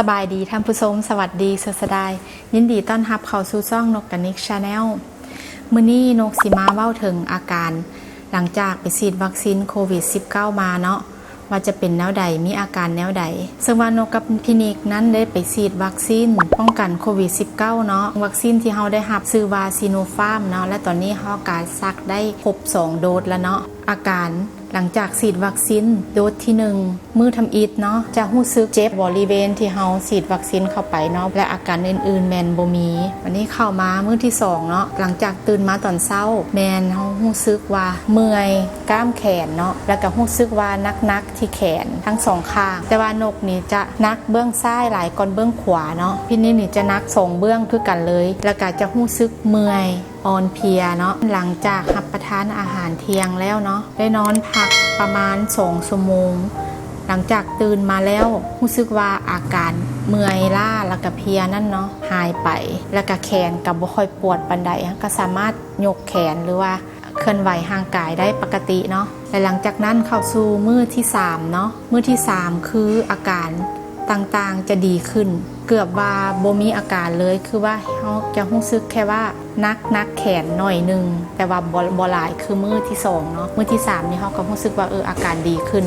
สบายดีท่านผู้ชมสวัสดีสสดาย ยินดีต้อนรับเข้าสู่ช่องนกกันนิกชาแนลมื้อนี้นกสิมาเว้าถึงอาการ หลังจากไปฉีดวัคซีนโควิด -19 มาเนาะว่าจะเป็นแนวใดมีอาการแนวใดซึ่งว่านกกับพินิกนั้นได้ไปฉีดวัคซีนป้องกันโควิด -19 เนาะวัคซีนที่เราได้รับซื้อวาซิโนฟาร์มเนาะและตอนนี้เราการซักได้ครบ2โดสแล้วเนาะอาการหลังจากฉีดวัคซีนโดสที่ 1 มือทำอิดเนาะจะรู้สึกเจ็บบริเวณที่เฮาฉีดวัคซีนเข้าไปเนาะและอาการอื่นๆ แมนบ่มีวันนี้เข้ามามือที่สองเนาะหลังจากตื่นมาตอนเช้า แมนเฮารู้สึกว่าเมื่อยกล้ามแขนเนาะแล้วก็รู้สึกว่านักๆที่แขนทั้งสองข้าง แต่ว่านกนี่จะนักเบื้องซ้ายหลายก่อนเบื้องขวาเนาะพี่นี่นี่จะนักสองเบื้องคือกันเลย แล้วก็จะรู้สึกเมื่อย อ่อนเพลียเนาะหลังจากรับประทานอาหารเที่ยงแล้วเนาะได้นอนพักประมาณ2ชั่วโมง หลังจากตื่นมาแล้วรู้สึกว่าอาการเมื่อยล้าแล้วก็เพียนั่นเนาะหายไป แล้วก็แขนกับบ่ค่อยปวดปันใดก็สามารถยกแขนหรือว่าเคลื่อนไหวห่างกายได้ปกติเนาะและหลังจากนั้นเข้าสู่มื้อที่3เนาะมื้อที่ 3 คืออาการ ต่างๆจะดีขึ้น เกือบว่าบ่มีอาการเลยคือว่าเขาจะรู้สึกแค่ว่านักนักแขนหน่อยหนึง แต่ว่าบ่บหลายคือมือที่สองเนาะมือที่สามนี่เขาก็รู้สึกว่าเอออาการดีขึ้น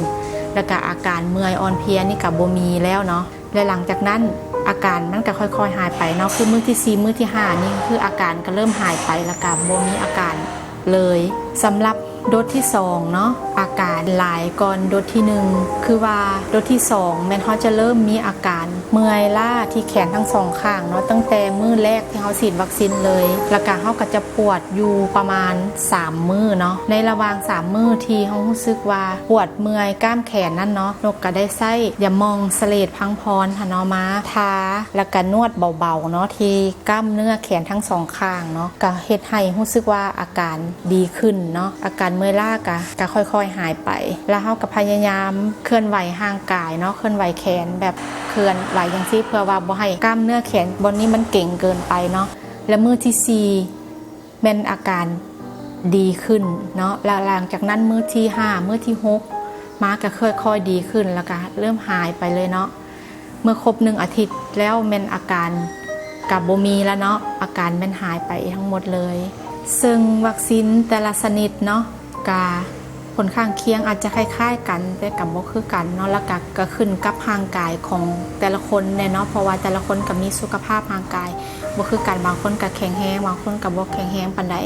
แล้วก็อาการเมื่อยอ่อนเพลียนี่กับโบมีแล้วเนาะและหลังจากนั้นอาการมันก็ค่อย ๆ หายไปเนาะคือมือที่สี่มือที่ห้านี่คืออาการก็เริ่มหายไปแล้วก็โบมีอาการเลยสำหรับ โดสที่สองเนาะอาการหลายก่อนโดสที่หนึ่งคือว่าโดสที่สองแม่นเขาจะเริ่มมีอาการเมื่อยล้าที่แขนทั้งสองข้างเนาะตั้งแต่มือแรกที่เขาฉีดวัคซีนเลยแล้วก็เขาก็จะปวดอยู่ประมาณ 3 มือเนาะในระหว่าง 3 มือที่เขารู้สึกว่าปวดเมื่อยกล้ามแขนนั่นเนาะนกก็ได้ใส่อย่ามองสเลดพังพรหนอมาทาแล้วก็นวดเบาๆเนาะที่กล้ามเนื้อแขนทั้งสองข้างเนาะก็เฮ็ดให้รู้สึกว่าอาการดีขึ้นเนาะอาการเมื่อยล้ากะก็ค่อยๆหายไป แล้วเขาก็พยายามเคลื่อนไหวห่างกายเนาะเคลื่อนไหวแขนแบบเคลื่อนไหวอย่างซี่เพื่อว่าบ่ให้กล้ามเนื้อแขนบนนี้มันเก่งเกินไปเนาะและมือที่สี่แม่นอาการดีขึ้นเนาะแล้วหลังจากนั้นมือที่ห้ามือที่หกมาก็ค่อยๆดีขึ้นแล้วก็เริ่มหายไปเลยเนาะเมื่อครบหนึ่งอาทิตย์แล้วแม่นอาการกับโบมีแล้วเนาะอาการแม่นหายไปทั้งหมดเลย ซึ่งวัคซีนแต่ละชนิดเนาะ กาผลข้างเคียงอาจจะคล้ายๆกันแต่กับบ่คือกันเนาะแล้วก็ก็ขึ้นกับร่างกายของแต่ละคนเนี่ยเนาะเพราะว่าแต่ละคนก็มีสุขภาพร่างกายบ่คือกันบางคนก็แข็งแรงบางคนก็บ่แข็งแรงปานใด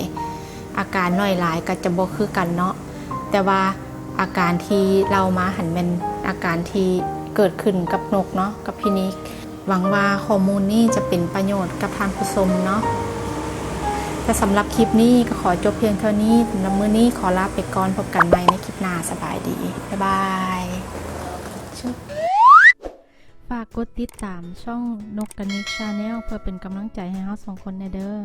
อาการน้อยหลายก็จะบ่คือกันเนาะแต่ว่าอาการที่เรามาหันเป็นอาการที่เกิดขึ้นกับนกเนาะกับพี่นิกหวังว่าข้อมูลนี้จะเป็นประโยชน์กับท่านผู้ชมเนาะ แต่สำหรับคลิปนี้ก็ขอจบเพียงเท่านี้สำหรับมื้อนี้ขอลาไปก่อนพบกันใหม่ในคลิปหน้าสบายดี บ๊ายบายฝากกดติดตามช่องนกกันนิกชาแนลเพื่อเป็นกำลังใจให้เราสองคนในเด้อ